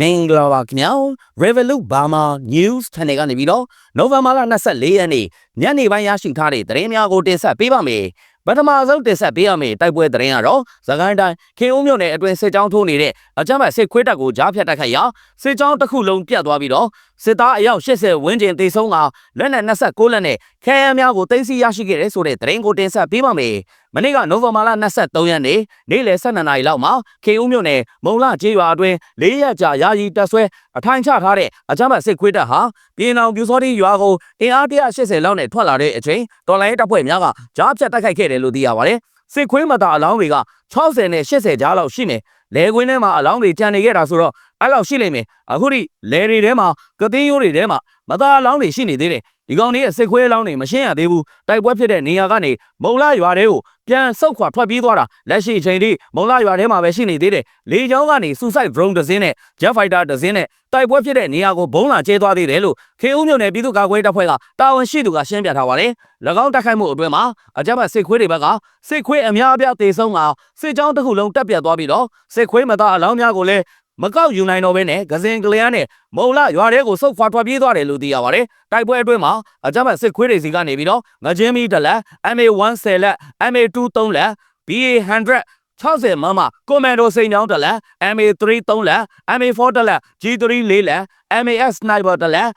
မင်္ဂလာပါခင်ဗျာ Revolut Burma News Channel ကနေပြီးတော့နိုဝင်ဘာလ24ရက်နေ့ညနေပိုင်းရရှိထားတဲ့သတင်းများကိုတင်ဆက်ပေးပါမယ်ပထမဆုံးတင်ဆက်ပေးရမယ့်တိုက်ပွဲသတင်းကတော့သခိုင်းတိုင်းခင်ဦးမြို့နယ်အတွင်းစစ်ကြောင်းထိုးနေတဲ့အကြမ်းဖက်စစ်ခွေးတပ်ကိုကြားဖြတ်တိုက်ခိုက်ရာစစ်ကြောင်းတစ်ခုလုံးပြတ်သွားပြီးတော့ စစ်သားအယောက်80ဝန်းကျင်သေဆုံးကလက်နက်26လက်နဲ့ခဲယမ်းများကိုတင်စီရရှိခဲ့တဲ့ဆိုတဲ့သတင်းကိုတင်ဆက်ပေးပါမယ်မနေ့ကနိုဝင်ဘာလ23ရက်နေ့နေ့လယ်12နာရီလောက်မှာခင်ဦးမြို့နယ်မုံလကျေးရွာအတွင်း၄ရက်ကြာယာယီတပ်ဆွဲအထိုင်ချထားတဲ့အကြမ်းဖက်စစ်ခွေးတပ်ဟာပြည်နောင်ပြူစောတိရွာကိုအင်အား180လောက်နဲ့ထွက်လာတဲ့အချိန်တော်လိုင်းတပ်ဖွဲ့များကကြားဖြတ်တိုက်ခိုက်ခဲ့တယ်လို့သိရပါတယ်စစ်ခွေးမတာအလောင်းတွေက60နဲ့80ကြားလောက်ရှိမယ် လဲခွင်းထဲမှာအလောင်းတွေကျန်နေခဲ့တာဆိုတော့အဲ့လောက်ရှိလိမ့်မယ်အခုထိလဲတွေထဲမှာကသိန်းရိုးတွေထဲမှာမတာအလောင်းတွေရှိနေသေးတယ်ဒီကောင်လေးရဲ့စစ်ခွေးအလောင်းတွေမရှင်းရသေးဘူးတိုက်ပွဲဖြစ်တဲ့နေရာကနေမုံလာရွာတွေကို ပြန်ဆုတ်ခွာထွက်ပြေးသွားတာလက်ရှိအချိန်ထိမုံလာရွာထဲမှာပဲရှိနေသေးတယ်လေကြောင်းကနေ suicide drone တစ်စင်းနဲ့ jet fighter တစ်စင်းနဲ့တိုက်ပွဲဖြစ်တဲ့နေရာကိုဘုံလာကျဲသွားသေးတယ်လို့ခေဦးမြို့နယ်ပြည်သူ့ကာကွယ်တပ်ဖွဲ့ကတာဝန်ရှိသူကရှင်းပြထားပါတယ်၎င်းတိုက်ခိုက်မှုအတွင်းမှာအကြမ်းဖက်စစ်ခွေးတွေဘက်ကစစ်ခွေးအများအပြားတေဆုံးအောင်စစ်ကြောင်းတစ်ခုလုံးတက်ပြတ်သွားပြီးတော့စစ်ခွေးမသားအလောင်းများကိုလည်း မကောက်ယူနိုင်တော့ဘဲနဲ့ဂဇင်ကလျားနဲ့မုံလာရွာထဲကိုစုပ်ခွာထွက်ပြေးသွားတယ်လို့သိရပါတယ်။တိုက်ပွဲအတွင်းမှာအကြမ်းဖက်စစ်ခွေးတွေစီကနေပြီးတော့ငချင်းမီတလက် MA110 လက် MA2 3လက် BA100 60မမကွန်မန်ဒိုစိန်ချောင်းတလက် MA3 3လက် MA4 တလက် G3 4လက် MAS sniper တလက်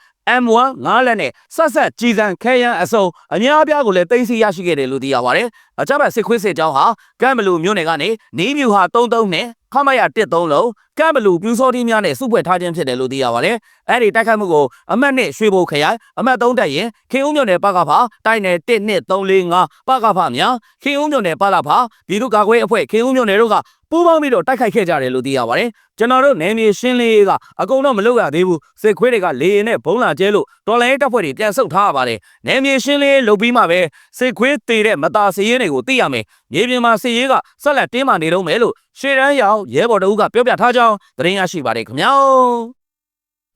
M1 9လက်နဲ့ဆက်ဆက်ကြည်စံခဲယမ်းအစုံအများအပြားကိုလည်းသိသိရရှိခဲ့တယ်လို့သိရပါတယ်။ အကြမ်းဖက်စစ်ခွေးစစ်ကြောင်းဟာကမ်ဘလူမြို့နယ်ကနေနီးမြူဟာ33နဲ့ခမရ13လုံးကမ်ဘလူပြူစောတိများနဲ့စုဖွဲ့ထားခြင်းဖြစ်တယ်လို့သိရပါတယ်။အဲ့ဒီတိုက်ခိုက်မှုကိုအမှတ်နဲ့ရွှေဘိုခရိုင်အမှတ်3တက်ရင်ခေဦးမြို့နယ်ပကဖာတိုက်နယ်1 2 3 4 5ပကဖာများခေဦးမြို့နယ်ပလာဖာပြည်သူ့ကာကွယ်အဖွဲ့ခေဦးမြို့နယ်တို့ကပူးပေါင်းပြီးတော့တိုက်ခိုက်ခဲ့ကြတယ်လို့သိရပါတယ်။ကျွန်တော်တို့နယ်မြေရှင်းလင်းရေးကအကုန်တော့မလုပ်ရသေးဘူး။စစ်ခွေးတွေကလေရင်နဲ့ဘုံလာကျဲလို့တော်လိုင်းတပ်ဖွဲ့တွေပြန်ဆုတ်ထားရပါတယ်။နယ်မြေရှင်းလင်းရေးလုပ်ပြီးမှပဲစစ်ခွေးတည်တဲ့မတာစည်ရင်တွေကိုသိရမယ်။မြေပြင်မှာစစ်ရေးကဆက်လက်တင်းမာနေတော့မယ်လို့ရှေ့တန်းရောင်ရဲဘော်တို့ကပြောပြထားကြောင်းသတင်းရရှိပါတယ်ခင်ဗျာ။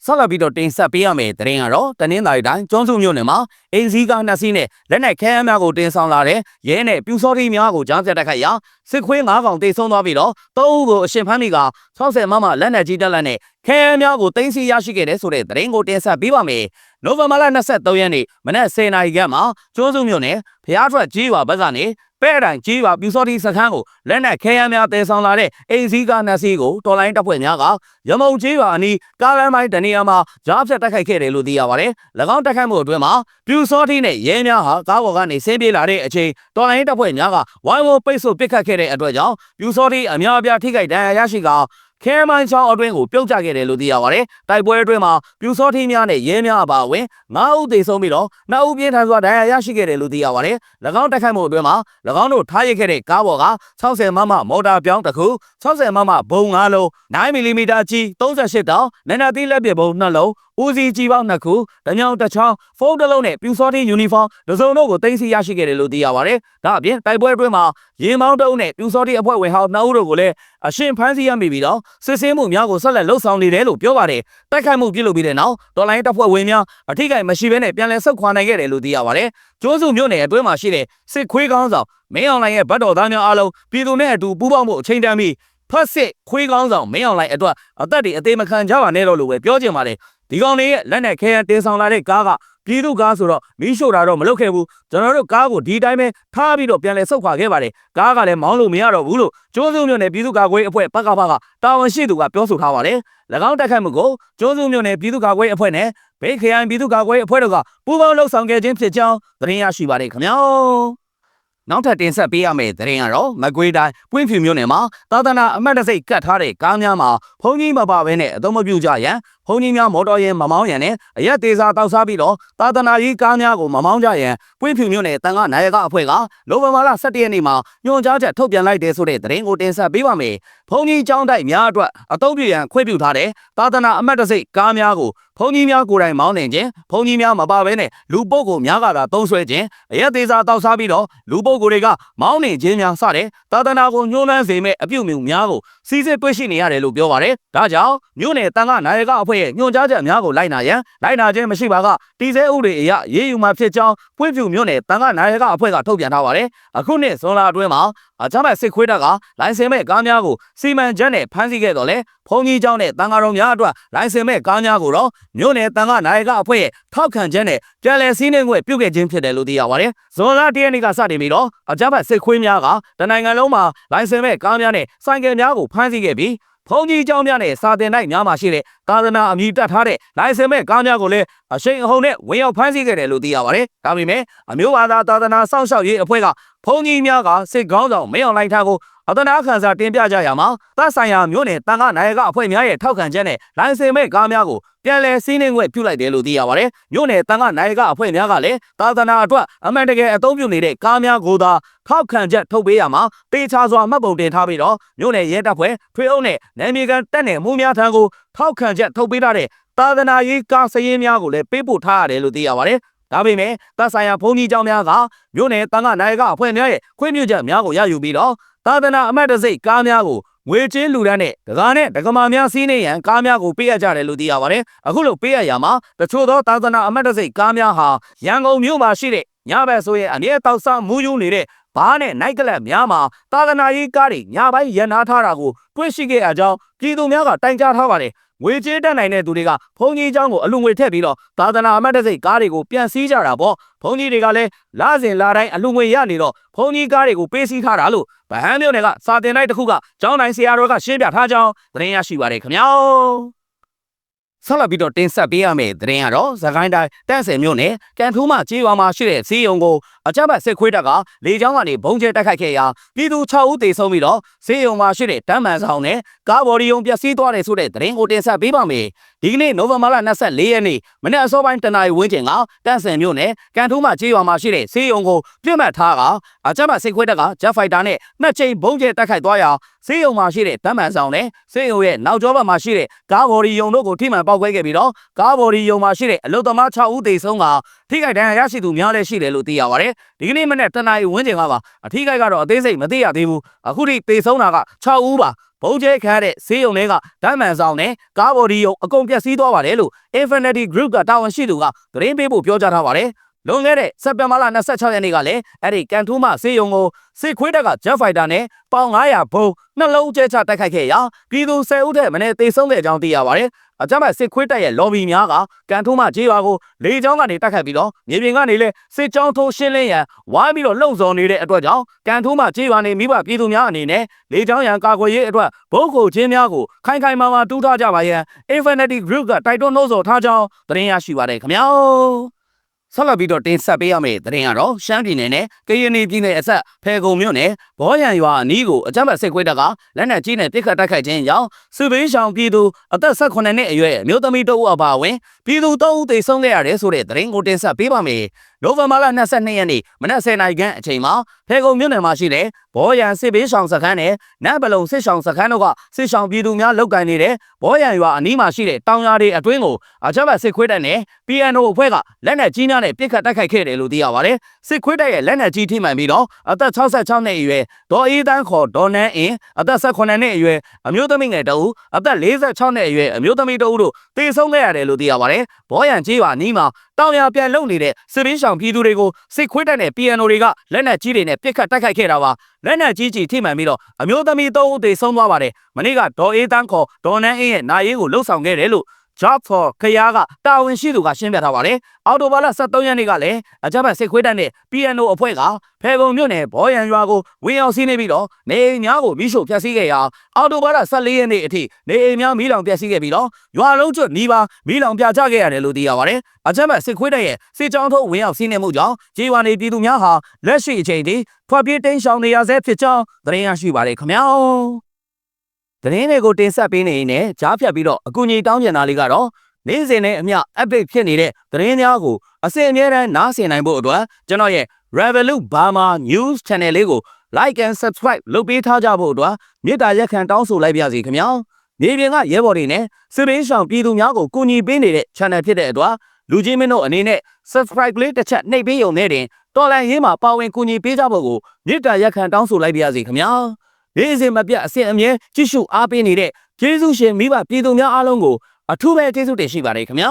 ဆက်လက်ပြီးတော့တင်ဆက်ပေးရမယ့်သတင်းကတော့တနင်္သာရီတိုင်းကျွန်းစုမြို့နယ်မှာအင်ဇီကာနှစ်စီးနဲ့လက်နက်ခဲယမ်းများကိုတင်ဆောင်လာတဲ့ရဲနဲ့ပြူစောတိများကိုကြားဖြတ်တိုက်ခိုက်ရာစစ်ခွေး9កောင်တိတ်ဆုံးသွားပြီးတော့၃ဦးကိုအရှင်ဖမ်းမိက60မမလက်နက်ကြီးတက်လက်နဲ့ခဲယမ်းများကိုတင်စီရရှိခဲ့တဲ့ဆိုတဲ့သတင်းကိုတင်ဆက်ပေးပါမယ်။ နိုဝင်ဘာလ23ရက်နေ့မနက်10:00နာရီခန့်မှာကျွန်းစုမြို့နယ်ဖျားထွက်ကြီးရွာဘက်ကနေပဲ့တိုင်ကြီးပါပြူစောတိစခန်းကိုလက်နက်ခဲယမ်းများတည်ဆောင်လာတဲ့အိမ်စည်းကားနှစ်စီးကိုတော်လိုင်းတပ်ဖွဲ့များကရမုံကြီးပါအနီးကားလမ်းပိုင်းတနေရာမှာကြားဖြတ်တိုက်ခိုက်ခဲ့တယ်လို့သိရပါတယ်။၎င်းတိုက်ခိုက်မှုအတွင်းမှာပြူစောတိနဲ့ရဲများဟာကားပေါ်ကနေဆင်းပြေးလာတဲ့အချိန်တော်လိုင်းတပ်ဖွဲ့များကဝိုင်းဝန်းပိတ်ဆို့ပစ်ခတ်ခဲ့တဲ့အတွက်ကြောင့်ပြူစောတိအများအပြားထိခိုက်ဒဏ်ရာရရှိက ခဲမိုင်းချောင်းအတွင်းကိုပြုတ်ကျခဲ့တယ်လို့သိရပါတယ်။တိုက်ပွဲအတွင်းမှာပြူစောထီးများနဲ့ရဲများအပါအဝင်9ဦးသေဆုံးပြီးတော့2ဦးပြင်းထန်စွာဒဏ်ရာရရှိခဲ့တယ်လို့သိရပါတယ်။၎င်းတိုက်ခိုက်မှုအတွင်းမှာ၎င်းတို့ထားရခဲ့တဲ့ကားပေါ်က60မမမော်တာပြောင်းတစ်ခု60မမဘုံ5လုံး9မီလီမီတာကြီး38တောင်နန္ဒသီးလက်ပစ်ဘုံ2လုံးဦးစီးကြီးပေါင်း2ခုတညောင်တစ်ချောင်းဖုန်းတစ်လုံးနဲ့ပြူစောထီးယူနီဖောင်းတစ်စုံတို့ကိုတင်စီရရှိခဲ့တယ်လို့သိရပါတယ်။ဒါအပြင်တိုက်ပွဲအတွင်းမှာရင်မောင်းတုံးနဲ့ပြူစောထီးအဖွဲ့ဝင်ဟောင်း2ဦးတို့ကိုလည်းအရှင်ဖမ်းဆီးရမိပြီးတော့စစ်ဆေးမှုများကိုဆက်လက်လှုပ်ဆောင်နေတယ်လို့ပြောပါတယ်။တိုက်ခိုက်မှုပြုလုပ်ပြီးတဲ့နောက်တော်လိုင်းတပ်ဖွဲ့ဝင်များအထိကိမရှိဘဲနဲ့ပြန်လည်ဆုတ်ခွာနိုင်ခဲ့တယ်လို့သိရပါတယ်။ကျိုးစုမြို့နယ်အတွင်းမှာရှိတဲ့စစ်ခွေးကောင်းဆောင်မင်းအောင်လှိုင်ရဲ့ဗတ်တော်သားများအားလုံးပြည်သူနဲ့အတူပူးပေါင်းမှုအချိန်တန်ပြီးဖတ်စစ်ခွေးကောင်းဆောင်မင်းအောင်လှိုင်အတွက်အသက်တွေအသေးမခံကြပါနဲ့တော့လို့ပဲပြောချင်ပါတယ်။ ဒီကောင်လေးရဲ့လက်နဲ့ခဲရန်တင်ဆောင်လာတဲ့ကားကပြည်သူကားဆိုတော့မီးရှို့တာတော့မလုပ်ခဲ့ဘူးကျွန်တော်တို့ကားကိုဒီတိုင်းပဲထားပြီးတော့ပြန်လဲဆုတ်ခွာခဲ့ပါတယ်ကားကလည်းမောင်းလို့မရတော့ဘူးလို့ကျိုးစုံမြို့နယ်ပြည်သူ့ကာကွယ်အဖွဲ့ပကပကတာဝန်ရှိသူကပြောဆိုထားပါတယ်၎င်းတက်ခတ်မှုကိုကျိုးစုံမြို့နယ်ပြည်သူ့ကာကွယ်အဖွဲ့နဲ့ဘေးခရိုင်ပြည်သူ့ကာကွယ်အဖွဲ့တို့ကပူးပေါင်းလှုပ်ဆောင်ခဲ့ခြင်းဖြစ်ကြောင်းသတင်းရရှိပါတယ်ခင်ဗျာနောက်ထပ်တင်ဆက်ပေးရမယ့်သတင်းကတော့မကွေးတိုင်းပွင့်ဖြူမြို့နယ်မှာသာသနာအမတ်တစိတ်ကတ်ထားတဲ့ကားများမှာဘုံကြီးမပါဘဲနဲ့အသုံးမပြုကြရန်ဘုံကြီးများမော်တော်ယာဉ်မမောင်းရန်နဲ့အရက်သေးစာတောက်စားပြီးတော့သာသနာရေးကားများကိုမမောင်းကြရန်ပွင့်ဖြူမြို့နယ်တန်ခါနာယကအဖွဲ့ကနိုဝင်ဘာလ17ရက်နေ့မှာညွှန်ကြားချက်ထုတ်ပြန်လိုက်တဲ့ဆိုတဲ့သတင်းကိုတင်ဆက်ပေးပါမယ်။ဘုံကြီးကျောင်းတိုက်များအတွက်အသုံးပြုရန်ခွင့်ပြုထားတဲ့သာသနာအမတ်တစိတ်ကားများကိုဘုံကြီးများကိုယ်တိုင်မောင်းနေခြင်းဘုံကြီးများမပါဘဲနဲ့လူပုတ်ကိုများကသာသုံးဆွဲခြင်းအရက်သေးစာတောက်စားပြီးတော့လူပုတ်ကိုတွေကမောင်းနေခြင်းများစတဲ့သာသနာကိုညှိုးနှမ်းစေမဲ့အပြုအမူများကိုစီစစ်တွေ့ရှိနေရတယ်လို့ပြောပါတယ်။ဒါကြောင့်မြို့နယ်တန်ခါနာယကအဖွဲ့ဖွဲ့ရဲ့ညွှန်ကြားချက်အများကိုလိုက်နာရန်လိုက်နာခြင်းမရှိပါကတည်ဆဲဥတွေအရရေးယူမှာဖြစ်ကြောင်းပွင့်ဖြူမြို့နယ်တန်ခါနိုင်ရကအဖွဲ့ကထုတ်ပြန်ထားပါတယ်။အခုနှစ်ဇွန်လအတွင်းမှာအချမ်းမဲ့စစ်ခွေးတပ်ကလိုင်စင်မဲ့ကားများကိုစီမံချက်နဲ့ဖမ်းဆီးခဲ့တော့လဲဖုန်ကြီးကျောင်းနဲ့တန်ခါတော်များအတွက်လိုင်စင်မဲ့ကားများကိုတော့မြို့နယ်တန်ခါနိုင်ရကအဖွဲ့ရဲ့ထောက်ခံချက်နဲ့ပြန်လည်စီးနှင်ခွင့်ပြုခဲ့ခြင်းဖြစ်တယ်လို့သိရပါတယ်။ဇွန်လ၁ရက်နေ့ကစတင်ပြီးတော့အချမ်းမဲ့စစ်ခွေးများကတနိုင်ငံလုံးမှာလိုင်စင်မဲ့ကားများနဲ့ဆိုင်ကယ်များကိုဖမ်းဆီးခဲ့ပြီး ဘုံကြီးကျောင်းများနဲ့စာသင်တိုက်များမှာရှိတဲ့ကာသနာအမည်တပ်ထားတဲ့လိုင်စင်မဲ့ကားများကိုလည်းအရှိန်အဟုန်နဲ့ဝင်ရောက်ဖမ်းဆီးခဲ့တယ်လို့သိရပါတယ်။ဒါပေမဲ့အမျိုးဘာသာသာသနာစောင့်ရှောက်ရေးအဖွဲ့ကဘုံကြီးများကစစ်ကောင်းဆောင်မင်းအောင်လိုက်ထားကို အသနာခံစာတင်ပြကြရမှာသက်ဆိုင်ရာမြို့နယ်တန်ခါနိုင်ကအဖွဲ့များရဲ့ထောက်ခံချက်နဲ့လိုင်စင်မဲ့ကားများကိုပြန်လည်စီးနှင်းခွင့်ပြုလိုက်တယ်လို့သိရပါတယ်။မြို့နယ်တန်ခါနိုင်ကအဖွဲ့များကလည်းသာသနာအတွက်အမှန်တကယ်အသုံးပြုနေတဲ့ကားများကိုသာထောက်ခံချက်ထုတ်ပေးရမှာတေချာစွာမှတ်ပုံတင်ထားပြီးတော့မြို့နယ်ရဲတပ်ဖွဲ့ထွေအုပ်နဲ့နယ်မြေကန်တပ်နယ်မှုများထံကိုထောက်ခံချက်ထုတ်ပေးထားတဲ့သာသနာရေးကားစည်ရင်းများကိုလည်းပေးပို့ထားရတယ်လို့သိရပါတယ်။ဒါပေမဲ့သက်ဆိုင်ရာဘုံကြီးကျောင်းများကမြို့နယ်တန်ခါနိုင်ကအဖွဲ့များရဲ့ခွင့်ပြုချက်များကိုရယူပြီးတော့ သာသနာအမတ်တစိတ်ကားများကိုငွေချင်းလူတန်းနဲ့ဒကာနဲ့ဒကမာများစီးနေရန်ကားများကိုပေးရကြတယ်လို့သိရပါတယ်။အခုလိုပေးရရမှာတချို့သောသာသနာအမတ်တစိတ်ကားများဟာရန်ကုန်မြို့မှာရှိတဲ့ညဘက်ဆိုရင်အမြဲတောက်ဆမူးယူနေတဲ့ဘားနဲ့နိုင်ကလပ်များမှာသာသနာရေးကားတွေညပိုင်းရန်နာထားတာကိုတွေ့ရှိခဲ့အကြောင်းပြည်သူများကတိုင်ကြားထားပါတယ်။ ငွေကြေးတက်နိုင်တဲ့သူတွေကဘုံကြီးเจ้าကိုအလူငွေထည့်ပြီးတော့သာသနာအမတ်တစိတ်ကားတွေကိုပြန်စည်းကြတာပေါ့ဘုံကြီးတွေကလည်းလာစဉ်လာတိုင်းအလူငွေရနေတော့ဘုံကြီးကားတွေကိုပေးစည်းထားတာလို့ဗဟန်းမြို့နယ်ကစာတင်တိုင်းတစ်ခုကကျောင်းတိုင်းဆရာတော်ကရှင်းပြထားကြောင်းသတင်းရရှိပါတယ်ခင်ဗျာဆက်လက်ပြီးတော့တင်ဆက်ပေးရမယ့်သတင်းကတော့သခိုင်းတိုင်းတန့်စင်မြို့နယ်ကန်ထူးမှကြေးရွာမှာရှိတဲ့စီးရုံကို အကြမ်းဖက်စစ်ခွေးတပ်ကလေကြောင်းကနေဘုံကျဲတိုက်ခိုက်ခဲ့ရာပြည်သူ6ဦးသေဆုံးပြီးတော့စီးရုံမှာရှိတဲ့တမ်းမှန်ဆောင်နဲ့ကားဘော်ဒီယုံပျက်စီးသွားတယ်ဆိုတဲ့သတင်းကိုတင်ဆက်ပေးပါမယ်ဒီကနေ့နိုဝင်ဘာလ24ရက်နေ့မနေ့အစောပိုင်းတနင်္လာရီဝန်းကျင်ကတန့်စင်မြို့နယ်ကန်ထူးမှကြေးရွာမှာရှိတဲ့စီးရုံကိုပြစ်မှတ်ထားကအကြမ်းဖက်စစ်ခွေးတပ်ကဂျက်ဖိုက်တာနဲ့နှစ်ချိန်ဘုံကျဲတိုက်ခိုက်သွားရာစေယုံမှာရှိတဲ့တမ်းမှန်ဆောင်နဲ့စေယုံရဲ့နောက်ကျောဘက်မှာရှိတဲ့ကားဘော်ဒီယုံတို့ကိုထိမှန်ပေါက်ကွဲခဲ့ပြီးတော့ကားဘော်ဒီယုံမှာရှိတဲ့အလုသမား6ဦးသေဆုံးက ထိခိုက်ဒဏ်ရာရရှိသူများလည်းရှိတယ်လို့သိရပါတယ်ဒီကနေ့မနေ့တနင်္လာရီဝန်းကျင်ကပါအထိခိုက်ကတော့အသေးစိတ်မသိရသေးဘူးအခုထိသေဆုံးတာက6ဦးပါဘုံကျဲခါတဲ့ဈေးရုံတွေကဒိုင်မန်ဆောင်နဲ့ကားဘော်ဒီယုံအကုန်ပြက်စီးသွားပါတယ်လို့ Infinity Group ကတာဝန်ရှိသူကသတင်းပေးဖို့ပြောကြားထားပါတယ်လွန်ခဲ့တဲ့စက်တင်ဘာလ26ရက်နေ့ကလည်းအဲ့ဒီကန်ထူးမဆေးရုံကိုစစ်ခွေးတပ်ကဂျက်ဖိုက်တာနဲ့ပေါင်900ဘုံနှလုံးကျဲချတိုက်ခိုက်ခဲ့ရာပြည်သူ10ဦးထက်မနည်းသေဆုံးတဲ့အကြောင်းသိရပါတယ်။ အကြမ်းဖက်စစ်ခွေးတပ်ရဲ့ lobby များကကန်ထူးမကြေးရွာကိုလေကြောင်းကနေတိုက်ခိုက်ပြီးတော့မြေပြင်ကနေလည်းစစ်ကြောင်းထိုးရှင်းလင်းရန်ဝိုင်းပြီးတော့လှုံ့ဆော်နေတဲ့အတွက်ကြောင့်ကန်ထူးမကြေးရွာနေမိဘပြည်သူများအနေနဲ့လေကြောင်းရန်ကာကွယ်ရေးအတွက်ဘုတ်ကိုချင်းများကိုခိုင်ခိုင်မာမာတူးထားကြပါရန် Infinity Group ကတိုက်တွန်းနှိုးဆော်ထားကြောင်းသတင်းရရှိပါတယ်ခင်ဗျာ။ ဆက်လက်ပြီးတော့တင်ဆက်ပေးရမယ့်သတင်းကတော့ရှမ်းပြည်နယ်နဲ့ကရင်ပြည်နယ်အဆက်ဖဲကုံမြို့နယ်ဘောရံရွာအနီးကိုအကြမ်းဖက်စစ်ခွေးတပ်ကလက်နက်ကြီးနဲ့ပစ်ခတ်တိုက်ခိုက်ခြင်းကြောင့်စစ်ဘေးရှောင်ပြည်သူအသက်18နှစ်အရွယ်အမျိုးသမီးတဦးအပါအဝင်ပြည်သူ3ဦးသေဆုံးခဲ့ရတယ်ဆိုတဲ့သတင်းကိုတင်ဆက်ပေးပါမယ်။နိုဝင်ဘာလ22ရက်နေ့မနက်10:00နာရီခန့်အချိန်မှာ ဖဲကုံမြို့နယ်မှာရှိတဲ့ဘောရံစစ်ဘေးရှောင်စခန်းနဲ့နတ်ပလုံစစ်ရှောင်စခန်းတို့ကစစ်ရှောင်ပြည်သူများလောက်ကန်နေတဲ့ဘောရံရွာအနီးမှာရှိတဲ့တောင်ယာတွေအတွင်းကိုအကြမ်းဖက်စစ်ခွေးတပ်နဲ့ PNO အဖွဲ့ကလက်နက်ကြီးများနဲ့ပစ်ခတ်တိုက်ခိုက်ခဲ့တယ်လို့သိရပါတယ်။စစ်ခွေးတပ်ရဲ့လက်နက်ကြီးထိမှန်ပြီးတော့အသက်66နှစ်အရွယ်ဒေါ်အေးတန်းခေါ်ဒေါ်နန်းအင်းအသက်18နှစ်အရွယ်အမျိုးသမီးငယ်တဦးအသက်46နှစ်အရွယ်အမျိုးသမီးတဦးတို့တေဆုံးခဲ့ရတယ်လို့သိရပါတယ်။ဘောရံကြီးရွာအနီးမှာတောင်ယာပြန်လုံနေတဲ့စစ်ဘင်းဆောင်ပြည်သူတွေကိုစစ်ခွေးတပ်နဲ့ PNO တွေကလက်နက်ကြီးတွေနဲ့ပစ်ခတ်တိုက်ခိုက်ခဲ့တာပါ။လက်နက်ကြီးကြီးထိမှန်ပြီးတော့အမျိုးသမီး3ဦးသေဆုံးသွားပါတယ်။မနေ့ကဒေါ်အေးတန်းခေါ်ဒေါ်နန်းအင်းရဲ့နာရေးကိုလှုပ်ဆောင်ခဲ့တယ်လို့ job for ခရားကတာဝန်ရှိသူကရှင်းပြထားပါတယ်။အော်တိုဘာလ23ရက်နေ့ကလည်းအကြမ်းဖက်စစ်ခွေးတပ်နဲ့ PNO အဖွဲ့ကဖဲကုံမြို့နယ်ဘောရံရွာကိုဝင်ရောက်စီးနေပြီးတော့နေအိမ်များကိုမိရှို့ဖျက်ဆီးခဲ့ရာအော်တိုဘာလ14ရက်နေ့အထိနေအိမ်များမိလောင်ပျက်စီးခဲ့ပြီးတော့ရွာလုံးကျွတ်နီးပါးမိလောင်ပြချခဲ့ရတယ်လို့သိရပါတယ်။အကြမ်းဖက်စစ်ခွေးတပ်ရဲ့စစ်ကြောင်းထုတ်ဝင်ရောက်စီးနေမှုကြောင့်ဂျေဝါနေပြည်သူများဟာလက်ရှိအချိန်ထိထွက်ပြေးတိမ်းရှောင်နေရဆဲဖြစ်ကြောင်းသတင်းရရှိပါတယ်ခင်ဗျာ။ သတင်းတွေကိုတင်ဆက်ပေးနေရင်လည်းကြားဖြတ်ပြီးတော့အကူအညီတောင်းကျင်တာလေးကတော့နေ့စဉ်နဲ့အမျှ update ဖြစ်နေတဲ့သတင်းများကိုအစဉ်အမြဲတမ်းနားဆင်နိုင်ဖို့အတွက်ကျွန်တော်ရဲ့ Revolut Burma News Channel လေးကို like and subscribe လုပ်ပေးထားကြဖို့အတွက်မေတ္တာရက်ခံတောင်းဆိုလိုက်ပါစီခင်ဗျာမြေပြင်ကရဲဘော်တွေနဲ့စစ်ဘေးရှောင်ပြည်သူများကိုကူညီပေးနေတဲ့ channel ဖြစ်တဲ့အတွက်လူကြီးမင်းတို့အနေနဲ့ subscribe လေးတစ်ချက်နှိပ်ပေးရုံနဲ့တင်တော်လန်ရေးမှာပါဝင်ကူညီပေးကြဖို့ကိုမေတ္တာရက်ခံတောင်းဆိုလိုက်ပါစီခင်ဗျာ နေ့စဉ်မပြတ်အစဉ်အမြဲကြည့်ရှုအားပေးနေတဲ့ကျေးဇူးရှင်မိဘပြည်သူများအားလုံးကိုအထူးပဲကျေးဇူးတင်ရှိပါတယ်ခင်ဗျာ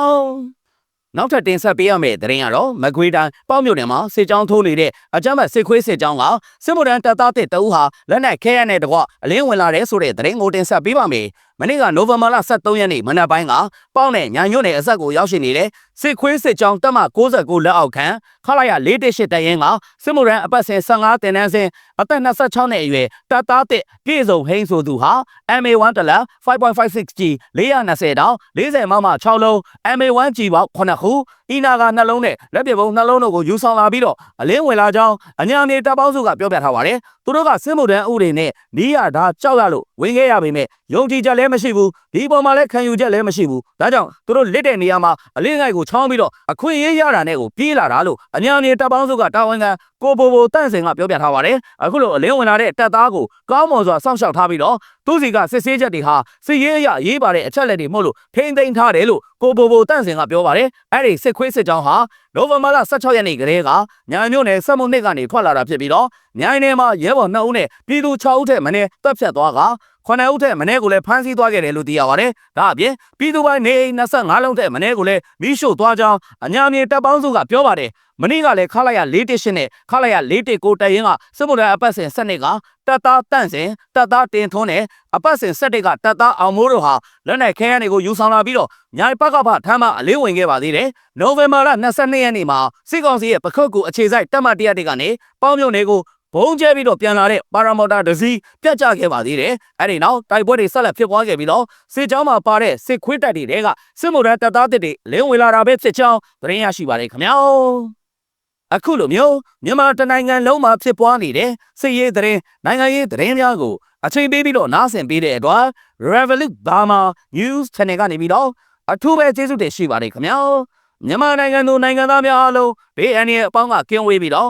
နောက်ထပ်တင်ဆက်ပေးရမယ့်သတင်းကတော့မကွေးတိုင်းပေါ့မြို့နယ်မှာစစ်ကြောင်းထိုးနေတဲ့အကြမ်းဖက်စစ်ခွေးစစ်ကြောင်းကစစ်မှုထမ်းတပ်သားတစ်တအုပ်ဟာလက်နက်ခဲရတဲ့တကွအလင်းဝင်လာတဲ့ဆိုတဲ့သတင်းကိုတင်ဆက်ပေးပါမယ်။ မနေ့ကနိုဝင်ဘာလ23ရက်နေ့မနက်ပိုင်းကပေါ့နဲ့ညာညွန့်နယ်အဆက်ကိုရောက်ရှိနေတဲ့စစ်ခွေးစစ်ကြောင်းတပ်မ69လက်အောက်ခံခလာရ418တရင်ကစစ်မှုထမ်းအပတ်စဉ်15တင်တန်းစဉ်အသက်26နှစ်အရွယ်တပ်သားတစ်ပြည်စုံဟိန်းဆိုသူဟာ MA1 တလက် 5.56G 420တောင်40မမ6လုံး MA1G ပေါက်9ခုအီနာကနှလုံးနဲ့လက်ပြပုံနှလုံးတို့ကိုယူဆောင်လာပြီးတော့အလင်းဝင်လာကြောင်းအညာနေတပ်ပေါင်းစုကပြောပြထားပါတယ်။သူတို့ကစစ်မှုထမ်းဥတွေနဲ့နီးရတာကြောက်ရလို့ဝင်ခဲ့ရပေမဲ့ယုံကြည်ချက်လည်းမရှိဘူး။ဒီပေါ်မှာလည်းခံယူချက်လည်းမရှိဘူး။ဒါကြောင့်သူတို့လစ်တဲ့နေရာမှာအလင်းငိုက်ကိုချောင်းပြီးတော့အခွင့်အရေးရတာနဲ့ကိုပြေးလာတာလို့အညာနေတပ်ပေါင်းစုကတာဝန်ခံကိုဘိုဘိုတန့်စင်ကပြောပြထားပါတယ်။အခုလိုအလင်းဝင်လာတဲ့တပ်သားကိုကောင်းမွန်စွာစောင့်ရှောက်ထားပြီးတော့သူစီကစစ်ဆေးချက်တွေဟာစစ်ရေးအရရေးပါတဲ့အချက်လက်တွေမဟုတ်လို့ထိမ့်သိမ်းထားတယ်လို့ကိုဘိုဘိုတန့်စင်ကပြောပါတယ်။အဲ့ဒီစစ်ခွေးစစ်ကြောင်းဟာနိုဝင်ဘာလ16ရက်နေ့ကလေးကညာမြို့နယ်စက်မှုနှစ်ကနေထွက်လာတာဖြစ်ပြီးတော့မြိုင်နယ်မှာရဲဘော်2ဦးနဲ့ပြည်သူ6ဦးထက်မနည်းတပ်ဖြတ်သွားက ခုနှစ်ဦးထက်မနည်းကိုလည်းဖမ်းဆီးသွားခဲ့တယ်လို့သိရပါတယ်။ဒါအပြင်ပြည်သူပိုင်းနေအိမ်25လုံးထက်မနည်းကိုလည်းမိရှို့သွားကြောင်းအညာမြေတပ်ပေါင်းစုကပြောပါတယ်။မနေ့ကလည်းခလိုက်ရ418နဲ့ခလိုက်ရ419တရင်ကစစ်မှုထမ်းအပတ်စဉ်7နှစ်ကတပ်သားတန့်စင်တပ်သားတင်ထွန်းနဲ့အပတ်စဉ်7ကတပ်သားအောင်မိုးတို့ဟာလက်နက်ခဲယမ်းတွေကိုယူဆောင်လာပြီးတော့ညာပကဖထမ်းမအလေးဝင်ခဲ့ပါသေးတယ်။နိုဝင်ဘာလ22ရက်နေ့မှာစစ်ကောင်စီရဲ့ပခုတ်ကူအခြေစိုက်တပ်မတရက်တွေကနေပေါင်းမြုံတွေကို ဘုံကျဲပြီးတော့ပြန်လာတဲ့ပါရာမော်တာဒစီပြတ်ကျခဲ့ပါသေးတယ်။အဲဒီနောက်တိုက်ပွဲတွေဆက်လက်ဖြစ်ပွားခဲ့ပြီးတော့စစ်ကြောင်းမှာပါတဲ့စစ်ခွေးတပ်တွေကစစ်မှုထမ်းတပ်သားတွေလင်းဝင်လာတာပဲဖြစ်ကြောင်းသတင်းရရှိပါတယ်ခင်ဗျာ။အခုလိုမျိုးမြန်မာတနိုင်ငံလုံးမှာဖြစ်ပွားနေတဲ့စစ်ရေးသတင်းနိုင်ငံရေးသတင်းများကိုအချိန်ပေးပြီးတော့နားဆင်ပေးတဲ့အတွက် Revolut Burma News Channel ကနေပြီးတော့အထူးပဲကျေးဇူးတင်ရှိပါတယ်ခင်ဗျာမြန်မာနိုင်ငံသူနိုင်ငံသားများအားလုံးဘေးအန္တရာယ်အပေါင်းကကင်းဝေးပြီးတော့